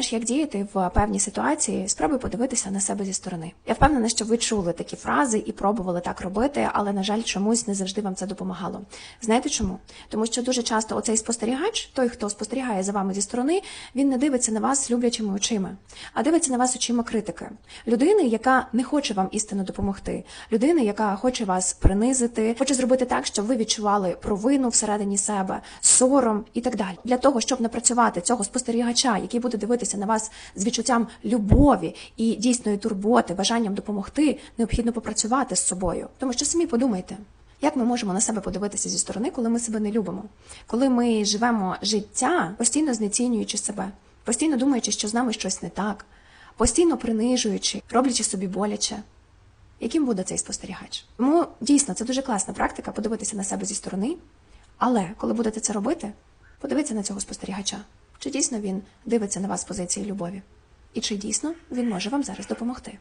знаєш, як діяти в певній ситуації, спробуй подивитися на себе зі сторони. Я впевнена, що ви чули такі фрази і пробували так робити, але на жаль, чомусь не завжди вам це допомагало. Знаєте чому? Тому що дуже часто оцей спостерігач, той, хто спостерігає за вами зі сторони, він не дивиться на вас люблячими очима, а дивиться на вас очима критики. Людини, яка не хоче вам істинно допомогти, людини, яка хоче вас принизити, хоче зробити так, щоб ви відчували провину всередині себе, сором і так далі. Для того, щоб напрацювати цього спостерігача, який буде дивитися на вас з відчуттям любові і дійсної турботи, бажанням допомогти, необхідно попрацювати з собою. Тому що самі подумайте. Як ми можемо на себе подивитися зі сторони, коли ми себе не любимо? Коли ми живемо життя, постійно знецінюючи себе, постійно думаючи, що з нами щось не так, постійно принижуючи, роблячи собі боляче. Яким буде цей спостерігач? Тому дійсно це дуже класна практика подивитися на себе зі сторони. Але коли будете це робити, подивіться на цього спостерігача, чи дійсно він дивиться на вас з позиції любові, і чи дійсно він може вам зараз допомогти.